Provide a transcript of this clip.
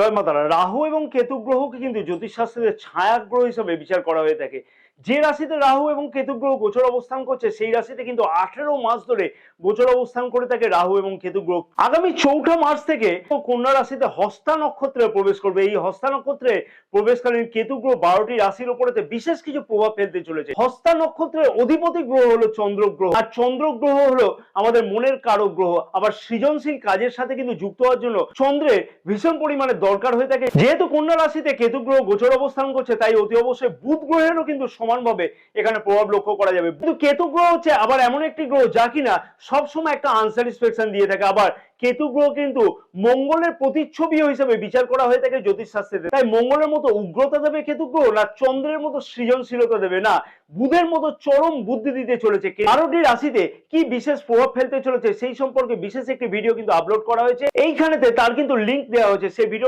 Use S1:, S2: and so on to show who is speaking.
S1: জয় মাতারা রাহু এবং কেতু গ্রহকে কিন্তু জ্যোতিষশাস্ত্রের ছায়া গ্রহ হিসেবে বিচার করা হয়ে থাকে। যে রাশিতে রাহু এবং কেতু গ্রহ গোচর অবস্থান করছে, সেই রাশিতে কিন্তু আঠেরো মাস ধরে গোচর অবস্থান করে থাকে রাহু এবং কেতু গ্রহ। আগামী চৌঠা মার্চ থেকে কন্যা রাশিতে হস্তা নক্ষত্রে প্রবেশ করবে। এই হস্তা নক্ষত্রে প্রবেশকালীন কেতু গ্রহ বারোটি রাশির উপরেতে বিশেষ কিছু প্রভাব ফেলতে চলেছে। হস্তা নক্ষত্রের অধিপতি গ্রহ হলো চন্দ্র গ্রহ। আর চন্দ্র গ্রহ হলো আমাদের মনের কারক গ্রহ। আবার সৃজনশীল কাজের সাথে কিন্তু যুক্ত হওয়ার জন্য চন্দ্রের ভীষণ পরিমাণে দরকার হয়ে থাকে। যেহেতু কন্যা রাশিতে কেতু গ্রহ গোচর অবস্থান করছে, তাই অতি অবশ্যই বুধ গ্রহেরও কিন্তু সমানভাবে এখানে প্রভাব লক্ষ্য করা যাবে। কিন্তু কেতু গ্রহ হচ্ছে আবার এমন একটি গ্রহ যা কিনা সবসময় একটা আনস্যাটিসফ্যাকশন দিয়ে থাকে। আবার কেতু গ্রহ কিন্তু মঙ্গলের প্রতিচ্ছবি হিসেবে বিচার করা হয়ে থাকে জ্যোতিষ শাস্ত্রে তাই মঙ্গলের মতো উগ্রতা দেবে কেতু গ্রহ না চন্দ্রের মতো সৃজনশীলতা দেবে না। বুধের মতো চরম বুদ্ধি দিতে চলেছে। বারোটি রাশিতে কি বিশেষ প্রভাব ফেলতে চলেছে সেই সম্পর্কে বিশেষ একটি ভিডিও কিন্তু আপলোড করা হয়েছে। এইখানেতে তার কিন্তু লিঙ্ক দেওয়া হয়েছে। সেই ভিডিও